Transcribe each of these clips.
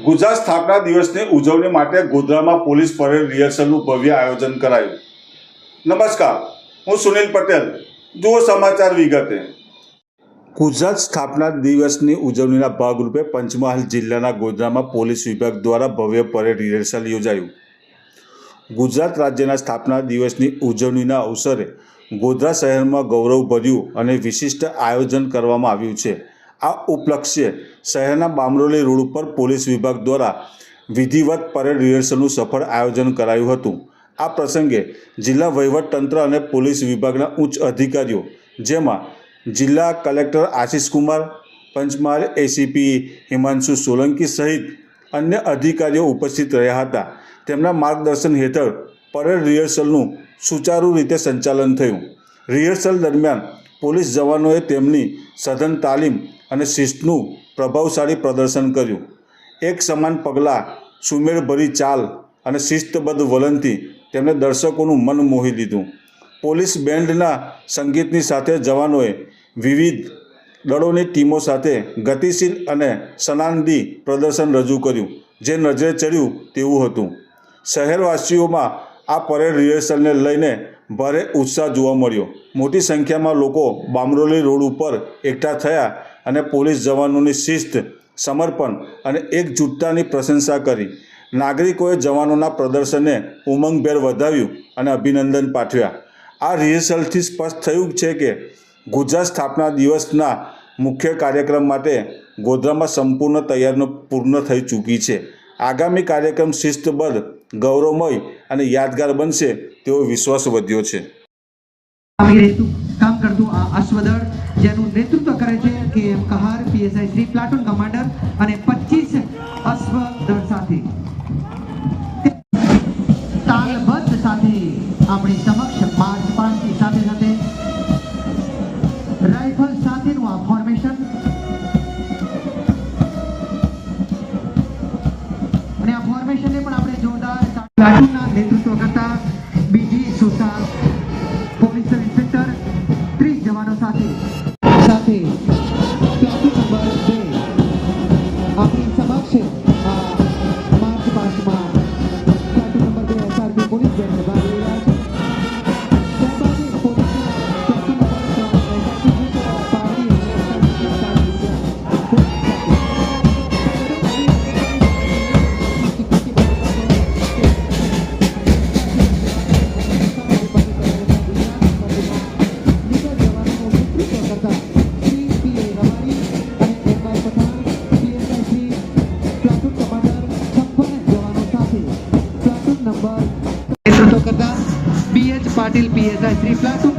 ગુજરાત સ્થાપના દિવસની ઉજવણી માટે ગોધરામાં પોલીસ પરેડ રિહર્સલનું ભવ્ય આયોજન કરાયું. નમસ્કાર, હું સુનિલ પટેલ. જુઓ સમાચાર વિગતે. ગુજરાત સ્થાપના દિવસની ઉજવણીના ભાગરૂપે પંચમહાલ જિલ્લાના ગોધરામાં પોલીસ વિભાગ દ્વારા ભવ્ય પરેડ રિહર્સલ યોજાયું. ગુજરાત રાજ્યના સ્થાપના દિવસની ઉજવણીના અવસરે ગોધરા શહેરમાં ગૌરવભર્યું અને વિશિષ્ટ આયોજન કરવામાં આવ્યું છે. આ ઉપલક્ષ્યે શહેરના બામરોલી રોડ ઉપર પોલીસ વિભાગ દ્વારા વિધિવત પરેડ રિહર્સલનું સફળ આયોજન કરાયું હતું. આ પ્રસંગે જિલ્લા વહીવટતંત્ર અને પોલીસ વિભાગના ઉચ્ચ અધિકારીઓ, જેમાં જિલ્લા કલેક્ટર આશિષ કુમાર, પંચમહાલ એસીપી હિમાંશુ સોલંકી સહિત અન્ય અધિકારીઓ ઉપસ્થિત રહ્યા હતા. તેમના માર્ગદર્શન હેઠળ પરેડ રિહર્સલનું સુચારુ રીતે સંચાલન થયું. રિહર્સલ દરમિયાન પોલીસ જવાનોએ તેમની સઘન તાલીમ અને શિસ્તનું પ્રભાવશાળી પ્રદર્શન કર્યું. એક સમાન પગલાં સુમેળભરી ચાલ અને શિસ્તબદ્ધ વલણથી તેમણે દર્શકોનું મન મોહી લીધું પોલીસ બેન્ડના સંગીતની સાથે જવાનોએ વિવિધ દળોની ટીમો સાથે ગતિશીલ અને સનાંદી પ્રદર્શન રજૂ કર્યું, જે નજરે ચડ્યું તેવું હતું. શહેરવાસીઓમાં આ પરેડ રિહર્સલને લઈને ભારે ઉત્સાહ જોવા મળ્યો. મોટી સંખ્યામાં લોકો બામરોલી રોડ ઉપર એકઠા થયા અને પોલીસ જવાનોની શિસ્ત, સમર્પણ અને એકજૂટતાની પ્રશંસા કરી. નાગરિકોએ જવાનોના પ્રદર્શનને ઉમંગભેર વધાવ્યું અને અભિનંદન પાઠવ્યા. આ રિહર્સલથી સ્પષ્ટ થયું છે કે ગુજરાત સ્થાપના દિવસના મુખ્ય કાર્યક્રમ માટે ગોધરામાં સંપૂર્ણ તૈયારીઓ પૂર્ણ થઈ ચૂકી છે. આગામી કાર્યક્રમ શિસ્તબદ્ધ, ગૌરવમય અને યાદગાર બનશે તેવો વિશ્વાસ વધ્યો છે. કામ કરતું આ અશ્વદળ જેનું નેતૃત્વ કરે છે કે Kahar, PSI Shri platoon commander અને પચીસ અશ્વ દળ સાથે. તાલબદ્ધ સાથે આપણી સમક્ષ માર્ચ પાસ્ટની સાથે સાથે રાઇફલ સાથેનું આ ફોર્મેશન અને આ ફોર્મેશનને પણ આપણે જોરદાર પ્લાટુનના નેતૃત્વ કરતા આપણી નેતૃત્વ કરતા BH Patil PSI Shri platoon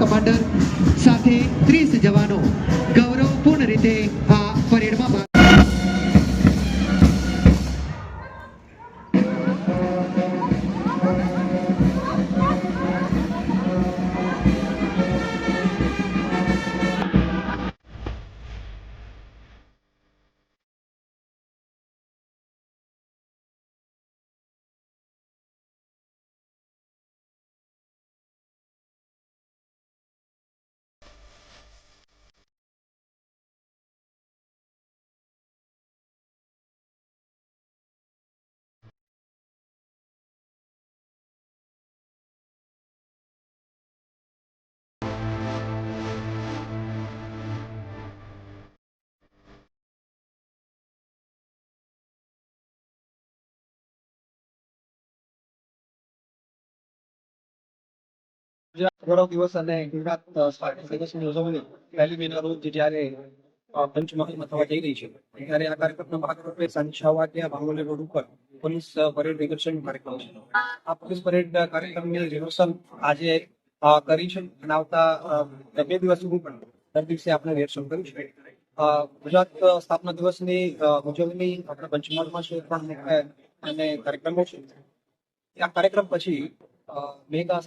Gujarat દિવસ અને ગુજરાત સ્વાતંત્ર્ય ઉજવણી પહેલી મેના રોજ જ્યારે પંચમહાલ મથવા થવા જઈ રહી છે, ત્યારે આ કાર્યક્રમના ભાગરૂપે સાંજે છ વાગ્યા ભાંગોલી રોડ ઉપર પોલીસ પરેડ રિહર્સલ કાર્યક્રમ છે. આ પોલીસ પરેડ કાર્યક્રમની રિહર્સલ આજે કરી છે અને આવતા બે દિવસ પણ દર દિવસે આપણે રિહર્સલ કર્યું છે. ગુજરાત સ્થાપના દિવસની ઉજવણી આપણા પંચમહાલમાં છે, પણ અને કાર્યક્રમો છે. આ કાર્યક્રમ પછી અ, મેગા